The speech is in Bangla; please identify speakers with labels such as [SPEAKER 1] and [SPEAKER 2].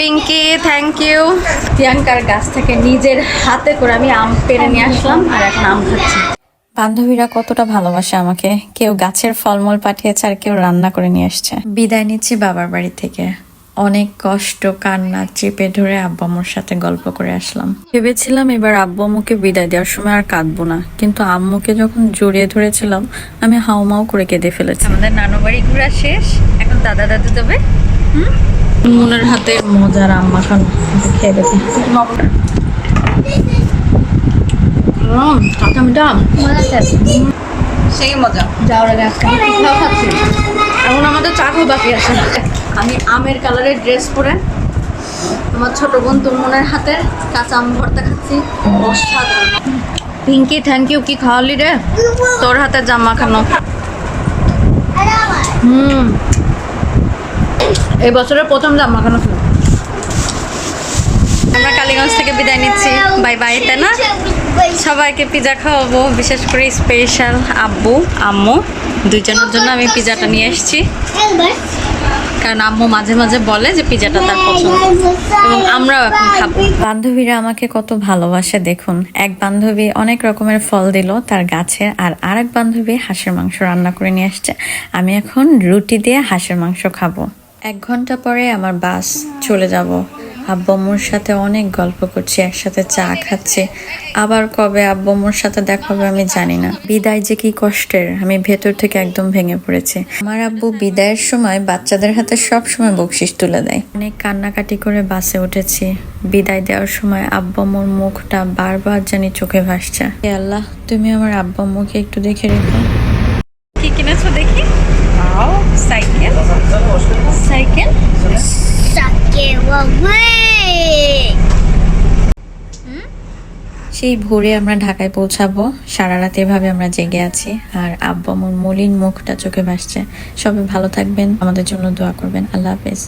[SPEAKER 1] পিঙ্কি থ্যাংক ইউ প্রিয়াঙ্কার গাছ থেকে নিজের হাতে করে আমি আম পেরে নিয়ে আসলাম, আর এখন আম খাচ্ছি। বান্ধবীরা কতটা ভালোবাসে আমাকে। কেউ গাছের ফলমূল পাঠিয়েছে আর কেউ রান্না করে নিয়ে আসছে। বিদায় নিচ্ছি বাবার বাড়ি থেকে। অনেক কষ্ট, কান্না চেপে ধরে আব্বু আম্মুর সাথে গল্প করে আসলাম। ভেবেছিলাম এবার আব্বু আম্মুকে বিদায় দেওয়ার সময় আর কাঁদবো না। কিন্তু আম্মুকে যখন জড়িয়ে ধরেছিলাম, আমি হাউমাউ করে কেঁদে ফেলেছি। আমাদের নানু বাড়ি ঘোরা শেষ, এখন দাদা দাদু যাবে। মনের হাতে মজার আম মাখানো খেয়ে দেখি। কাঁচা মিঠা সেই মজা। যাওয়ার আগে আজকে পিঠাও খাচ্ছি। এখন আমাদের চা খাওয়া বাকি আছে। আমি আমের কালারের ড্রেস পরে আমার ছোট বোন তুমনের হাতের কাঁচা আম ভর্তা খাচ্ছি। অসাধারণ। পিঙ্কি থ্যাংক ইউ কি খাওয়ালি রে? তোর হাতের জাম মাখানো। হুম। এই বছরের প্রথম জাম মাখানো ছিল আমরা কালীগঞ্জ থেকে বিদায় নিচ্ছি। বাই বাই, তাই না? সবাইকে পিজা খাওয়াবো, বিশেষ করে স্পেশাল আব্বু, আম্মু। দুইজনের জন্য আমি পিজাটা নিয়ে এসেছি কারণ আম্মু মাঝে মাঝে বলে যে পিজাটা তার পছন্দ। এবং আমরাও এখন খাব। বান্ধবীরা আমাকে কত ভালোবাসে, দেখুন। এক বান্ধবী অনেক রকমের ফল দিল তার গাছে, আর আরেক বান্ধবী হাঁসের মাংস রান্না করে নিয়ে আসছে। আমি এখন রুটি দিয়ে হাঁসের মাংস খাব। এক ঘণ্টা পরে আমার বাস চলে যাব। আব্বম্মুর সাথে অনেক গল্প করছি একসাথে চা খাচ্ছি। আবার কবে আব্বম্মুর সাথে দেখা হবে আমি জানি না। বিদায় যে কি কষ্টের আমি ভেতর থেকে একদম ভেঙে পড়েছে। আমার আব্বু বিদায়ের সময় বাচ্চাদের হাতে সব সময় বকশিস তুলে দেয়। অনেক কান্নাকাটি করে বাসে উঠেছি। বিদায় দেওয়ার সময় আব্বম্মুর মুখটা বারবার জানি চোখে ভাসছে। হে আল্লাহ তুমি আমার আব্বম্মুকে একটু দেখে রেখো। কি কিনেছো দেখি? সাইকেল। সাইকেল সেই ভোরে আমরা ঢাকায় পৌঁছাবো। সারা রাত এভাবে আমরা জেগে আছি। আর আব্বা মলিন মুখটা চোখে ভাসছে। সবাই ভালো থাকবেন। আমাদের জন্য দোয়া করবেন। আল্লাহ হাফেজ।